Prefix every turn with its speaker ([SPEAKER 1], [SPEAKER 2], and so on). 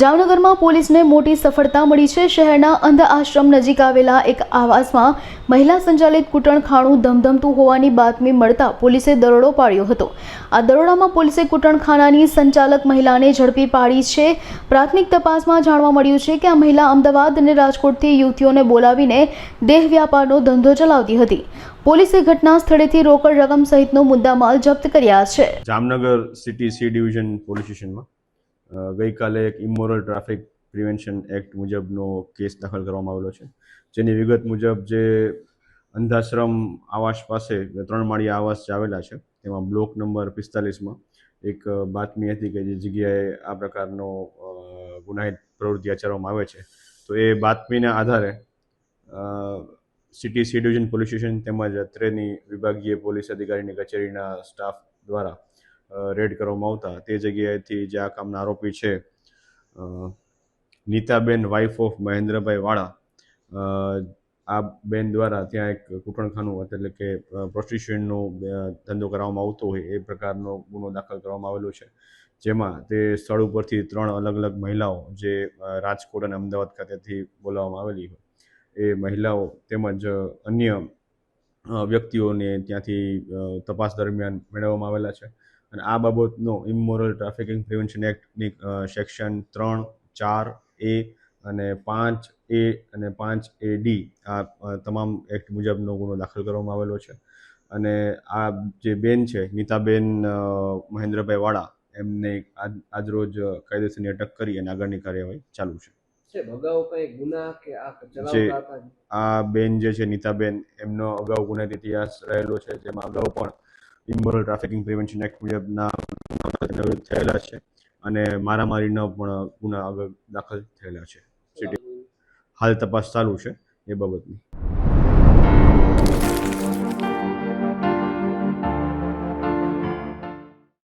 [SPEAKER 1] જામનગરમાં પોલીસને મોટી સફળતા મળી છે. શહેરના અંધ આશ્રમ નજીક આવેલા એક આવાસમાં મહિલા સંચાલિત કૂટણખાણું ધમધમતું હોવાની બાતમી મળતા પોલીસે દરોડો પાડ્યો હતો. આ દરોડામાં પોલીસે કૂટણખાનાની સંચાલક મહિલાને ઝડપી પાડી છે. પ્રાથમિક તપાસમાં જાણવા મળ્યું છે કે આ મહિલા અમદાવાદ અને રાજકોટથી યુવતીઓને બોલાવીને દેહ વ્યાપારનો ધંધો ચલાવતી હતી. પોલીસે ઘટના સ્થળેથી રોકડ રકમ સહિતનો મુદ્દામાલ જપ્ત કર્યા છે.
[SPEAKER 2] Jamnagar city C division police સ્ટેશનમાં ગઈકાલે એક ઇમોરલ ટ્રાફિક પ્રિવેન્શન એક્ટ મુજબનો કેસ દાખલ કરવામાં આવેલો છે. જેની વિગત મુજબ જે અંધાશ્રમ આવાસ પાસે ત્રણ માળી આવાસ આવેલા છે, તેમાં બ્લોક નંબર પિસ્તાલીસમાં એક બાતમી હતી કે જે જગ્યાએ આ પ્રકારનો ગુનાહિત પ્રવૃત્તિ આચરવામાં આવે છે. તો એ બાતમીના આધારે city C division police station તેમજ અત્રેની વિભાગીય પોલીસ અધિકારીની કચેરીના સ્ટાફ દ્વારા રેડ કરવામાં આવતા. તે જગ્યાએથી જે આ કામના આરોપી છે નીતાબેન વાઇફ ઓફ મહેન્દ્રભાઈ વાળા. આ બેન દ્વારા ત્યાં એક કૂટણખાનું એટલે કે પ્રોસ્ટિટ્યુશનનો ધંધો કરવામાં આવતો હોય એ પ્રકારનો ગુનો દાખલ કરવામાં આવેલો છે. જેમાં તે સ્થળ ઉપરથી ત્રણ અલગ અલગ મહિલાઓ જે રાજકોટ અને અમદાવાદ ખાતેથી બોલાવવામાં આવેલી હોય. એ મહિલાઓ તેમજ અન્ય વ્યક્તિઓને ત્યાંથી તપાસ દરમિયાન મેળવવામાં આવેલા છે. અને આ બાબતનો ઇમોરલ ટ્રાફિકિંગ પ્રિવેન્શન એક્ટની સેક્શન ત્રણ ચાર એ અને પાંચ એ અને પાંચ એ ડી આ તમામ એક્ટ મુજબનો ગુનો દાખલ કરવામાં આવેલો છે. અને આ જે બેન છે નીતાબેન મહેન્દ્રભાઈ વાળા એમને આજ આજરોજ કાયદેસરની અટક કરી અને આગળની કાર્યવાહી ચાલુ છે.
[SPEAKER 3] આ
[SPEAKER 2] બેન જે છે નીતાબેન એમનો અગાઉ ગુનાહિત ઇતિહાસ રહેલો છે જેમાં અગાઉ પણ ઇમોરલ ટ્રાફિકિંગ પ્રિવેન્શન એક્ટ મુજબના વિરુદ્ધ થયેલા છે. અને મારામારીના પણ ગુના આગળ દાખલ થયેલા છે. હાલ તપાસ ચાલુ છે એ બાબતની.